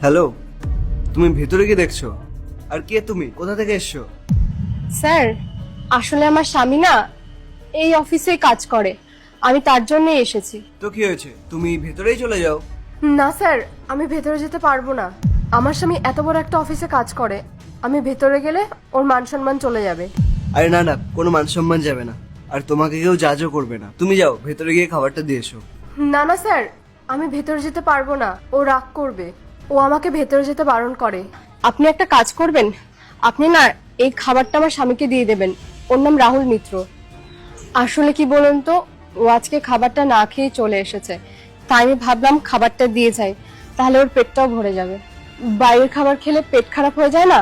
Hello তুমি ভেতরে কি দেখছ? আর কে তুমি? কোথা থেকে এসছো? স্যার আসলে আমার স্বামী না এই অফিসে কাজ করে। আমি তার জন্যই এসেছি। তো কি হয়েছে? তুমি ভেতরেই চলে যাও। না স্যার আমি ভেতরে যেতে পারব না। আমার স্বামী এত বড় একটা অফিসে কাজ করে। আমি ভেতরে গেলে ওর মান সম্মান চলে যাবে। আরে না না কোনো মান সম্মান যাবে না। আর তোমাকে কেউ জাজও করবে না। তুমি যাও ভেতরে গিয়ে খাবারটা দিয়ে এসো। না না স্যার আমি ভেতরে যেতে পারব না। ও রাগ করবে। ও আমাকে ভেতরে যেতে বারণ করে। আপনি একটা কাজ করবেন? আপনি না এই খাবারটা আমার স্বামীকে দিয়ে দেবেন। ওর নাম রাহুল মিত্র। আসলে কি বলুন তো ও আজকে খাবারটা না খেয়ে চলে এসেছে। তাই আমি ভাবলাম খাবারটা দিয়ে যাই তাহলে ওর পেটটাও ভরে যাবে। বাইরের খাবার খেলে পেট খারাপ হয়ে যায় না?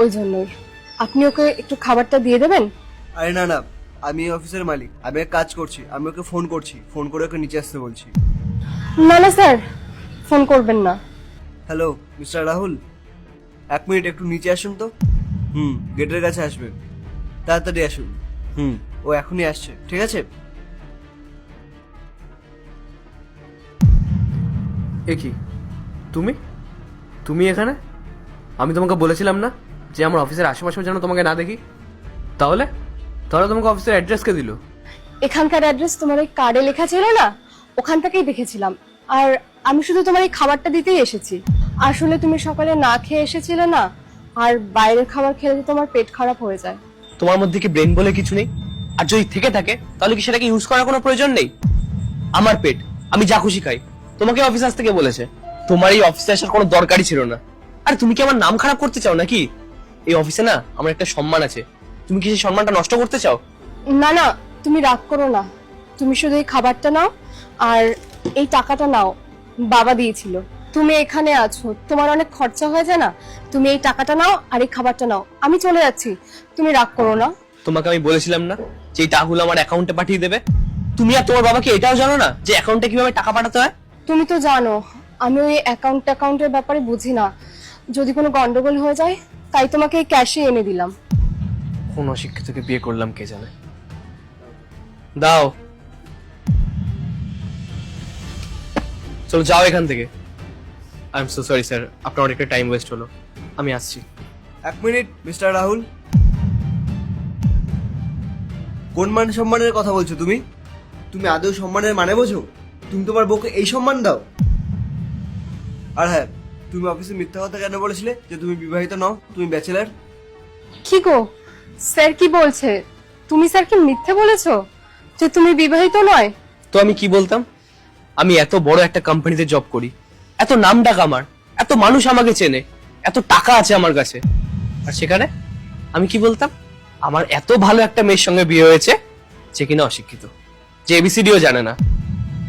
ওই জন্যই। আপনি ওকে একটু খাবারটা দিয়ে দেবেন? আরে না না আমি এই অফিসের মালিক। আমি এক কাজ করছি আমি ওকে ফোন করছি। ফোন করে ওকে নিচে আসতে বলছি। না না স্যার ফোন করবেন না। Hello mister Rahul? এক মিনিট একটু নিচে আসুন তো। হুম। গেটের কাছে আসবেন। তাড়াতাড়ি আসুন। হুম। ও এখনই আসছে ঠিক আছে? এ কি? তুমি? তুমি এখানে? আমি তোমাকে বলেছিলাম না যে আমার অফিসের আশেপাশে যেন তোমাকে না দেখি? তাহলে? তাহলে তোমাকে অফিসের অ্যাড্রেস কে দিল? এখানকার অ্যাড্রেস তোমার ওই কার্ডে লেখা ছিল না? ওখান থেকেই দেখেছিলাম। আর আমি শুধু তোমার এই খাবারটা দিতেই এসেছি। আসলে তুমি সকালে না খেয়ে এসেছিলে না? আর বাইরের খাবার খেলে তো তোমার পেট খারাপ হয়ে যায়। তোমার মধ্যে কি ব্রেন বলে কিছু নেই? আর যদি থেকে থাকে তাহলে কি সেটাকে ইউজ করার কোনো প্রয়োজন নেই? আমার পেট আমি যা খুশি খাই। তোমাকে অফিস আসতে কে বলেছে? তোমার এই অফিসে আসার কোনো দরকারই ছিল না। আর তুমি কি আমার নাম খারাপ করতে চাও নাকি? এই অফিসে না আমার একটা সম্মান আছে। তুমি কি সেই সম্মানটা নষ্ট করতে চাও? না না তুমি রাগ করো না। তুমি শুধু এই খাবারটা নাও আর এই টাকাটা নাও বাবা দিয়েছিল। তুমি এখানে আছো। তোমার অনেক খরচা হয়ে যায় না? তুমি এই টাকাটা নাও আর এই খাবারটা নাও। আমি চলে যাচ্ছি। তুমি রাগ করো না। তোমাকে আমি বলেছিলাম না যে এই টাকাগুলো আমার অ্যাকাউন্টে পাঠিয়ে দেবে? তুমি আর তোমার বাবাকে এটাও জানো না যে অ্যাকাউন্টে কীভাবে টাকা পাঠাতে হয়? তুমি তো জানো আমি ওই অ্যাকাউন্ট অ্যাকাউন্টের ব্যাপারে বুঝি না। যদি কোনো গন্ডগোল হয়ে যায় তাই তোমাকে এই ক্যাশে এনে দিলাম। কোন অশিক্ষিতকে বিয়ে করলাম কে জানে? দাও। চলো যাও এখান থেকে। I am so sorry sir আপনার অনেকটা টাইম ওয়েস্ট হলো। আমি আসছি। এক মিনিট মিস্টার রাহুল। কোন মান সম্মানের কথা বলছো তুমি? তুমি আদৌ সম্মানের মানে বোঝো? তুমি তোমার বউকে এই সম্মান দাও। আর হ্যাঁ তুমি অফিসে মিথ্যা কথা কেন বলেছিলে? যে তুমি বিবাহিত নও তুমি ব্যাচেলার কি গো? স্যার কি বলছে? তুমি স্যার কি মিথ্যে বলেছ? যে তুমি বিবাহিত নয়? তো আমি কি বলতাম? আমি এত বড় একটা কোম্পানিতে জব করি। এত নাম ডাক আমার, এত মানুষ আমাকে চেনে, এত টাকা আছে আমার কাছে। আর সেখানে আমি কি বলতাম? আমার এত ভালো একটা মেয়ের সঙ্গে বিয়ে হয়েছে যে কিনা অশিক্ষিত। যে এবিসিডিও জানে না।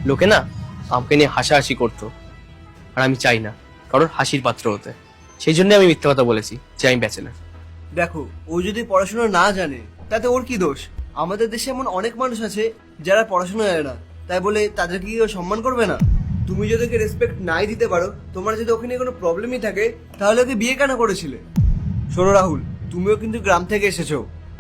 লোকে না আমাকে নিয়ে হাসাহাসি করতো। আর আমি চাই না কারোর হাসির পাত্র হতে। সেই জন্য আমি মিথ্যে কথা বলেছি যে আমি ব্যাচেলার। দেখো, ও যদি পড়াশোনা না জানে, তাতে ওর কি দোষ? আমাদের দেশে এমন অনেক মানুষ আছে যারা পড়াশোনা জানে না। তাই বলে তাদেরকে কি সম্মান করবে না? তুমি যদি ওকে রেসপেক্ট নাই দিতে পারো, তোমার যদি ওখানে কোনো প্রবলেমই থাকে, তাহলে ওকে বিয়ে কেন করেছিলে? শোনো রাহুল, তুমিও কিন্তু গ্রাম থেকে এসেছ,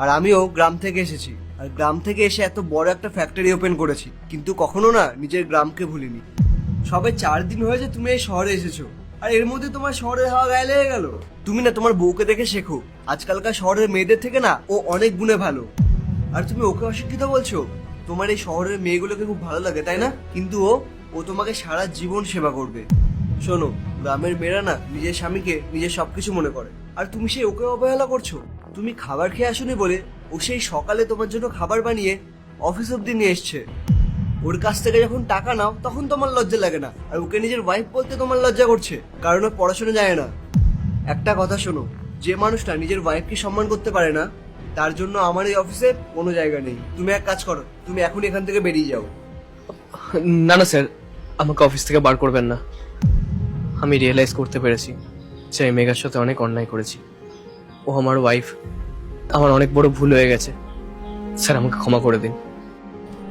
আর আমিও গ্রাম থেকে এসেছি। আর গ্রাম থেকে এসে এত বড় একটা ফ্যাক্টরি ওপেন করেছি, কিন্তু কখনো না নিজের গ্রামকে ভুলিনি। সবে চার দিন হয়েছে তুমি এই শহরে এসেছ, আর এর মধ্যে তোমার শহরের হাওয়া গায়ে লেগে গেল। তুমি না তোমার বউকে দেখে শেখো, আজকালকার শহরের মেয়েদের থেকে না ও অনেক গুণে ভালো। আর তুমি ওকে অশিক্ষিত বলছো? তোমার এই শহরের মেয়েগুলোকে খুব ভালো লাগে, তাই না? কিন্তু ও ও তোমাকে সারা জীবন সেবা করবে। শোনো, গ্রামের মেয়েরা না নিজের স্বামীকে নিজের সবকিছু মনে করে। আর তুমি সেই ওকে অবহেলা করছ। তুমি খাবার খেয়ে আসোনি বলে ও সেই সকালে তোমার জন্য খাবার বানিয়ে অফিস অব্দি নিয়ে এসছে। ওর কাছ থেকে যখন টাকা নাও, তখন তোমার লজ্জা লাগে না। আর ওকে নিজের ওয়াইফ বলতে তোমার লজ্জা করছে। কারণ ও পড়াশোনা যায় না। একটা কথা শোনো, যে মানুষটা নিজের ওয়াইফকে সম্মান করতে পারে না, তার জন্য আমার এই অফিসে কোনো জায়গা নেই। তুমি এক কাজ করো, তুমি এখন এখান থেকে বেরিয়ে যাও। না না, স্যার। আমাকে অফিস থেকে বার করবেন না। আমি রিয়েলাইজ করতে পেরেছি যে আমি মেঘার সাথে অনেক অন্যায় করেছি। ও আমার ওয়াইফ আমার অনেক বড় ভুল হয়ে গেছে। স্যার আমাকে ক্ষমা করে দিন।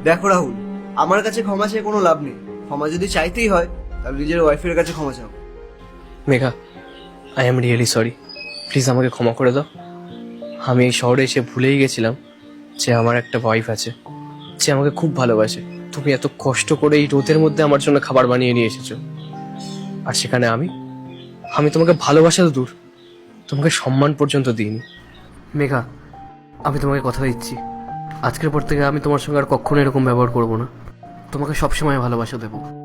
দেখো রাহুল আমার কাছে ক্ষমা চেয়ে কোনো লাভ নেই। ক্ষমা যদি চাইতেই হয় তাহলে নিজের ওয়াইফের কাছে ক্ষমা চাও। Megha I am really sorry please আমাকে ক্ষমা করে দাও। আমি এই শহরে এসে ভুলেই গেছিলাম যে আমার একটা ওয়াইফ আছে যে আমাকে খুব ভালোবাসে। তুমি এত কষ্ট করে এই রোদের মধ্যে আমার জন্য খাবার বানিয়ে নিয়ে এসেছ। আর সেখানে আমি? আমি তোমাকে ভালোবাসা তো দূর। তোমাকে সম্মান পর্যন্ত দিইনি। মেঘা, আমি তোমাকে কথা দিচ্ছি। আজকের পর থেকে আমি তোমার সঙ্গে আর কখনো এরকম ব্যবহার করব না। তোমাকে সবসময় ভালোবাসা দেবো।